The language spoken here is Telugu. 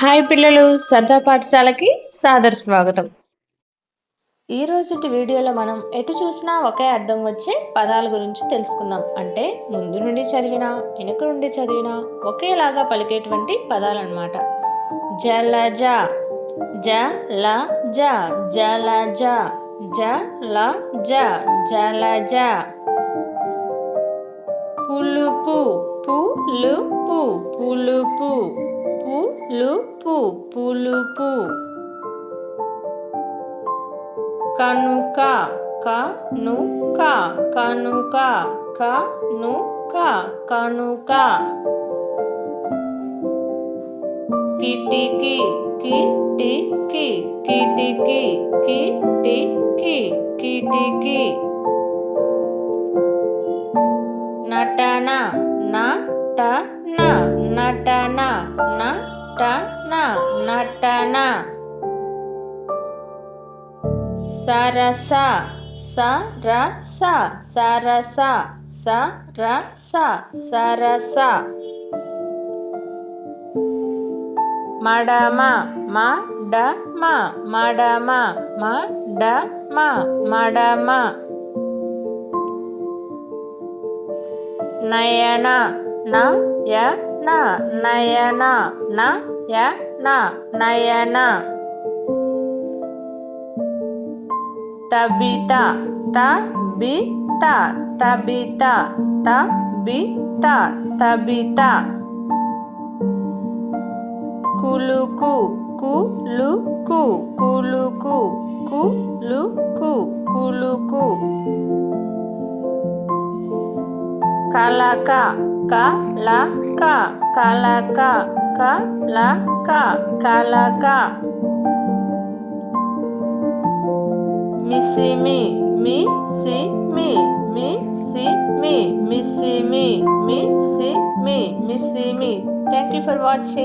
హాయ్ పిల్లలు సరదా పాఠశాలకి సాదర స్వాగతం. ఈ రోజుటి వీడియోలో మనం ఎటు చూసినా ఒకే అర్థం వచ్చే పదాల గురించి తెలుసుకుందాం. అంటే ముందు నుండి చదివినా వెనుక నుండి చదివినా ఒకేలాగా పలికేటువంటి పదాలన్నమాట. జలజ జలజ జలజ జలజ జలజ. పులుపు పులుపు పులుపు. పులుపు పులుపు. కనుక కనుక కనుక కనుక కనుక. కిటికీ కిటికీ కిటికీ కిటికీ కిటికీ. నటన నటన నటన நட்டன நடன சரச சரச சரச சரச சரச. மடம மடம மடம மடம மடம. நயன நயன. na nayana. Na ya? Na nayana. Tabita ta bi ta tabita ta bi ta tabita. Kuluku kuluku kuluku kuluku kuluku. Kalaka kalaka. ka ka ka la ka ka ka mi mi si mi mi si mi mi mi si mi mi thank you for watching.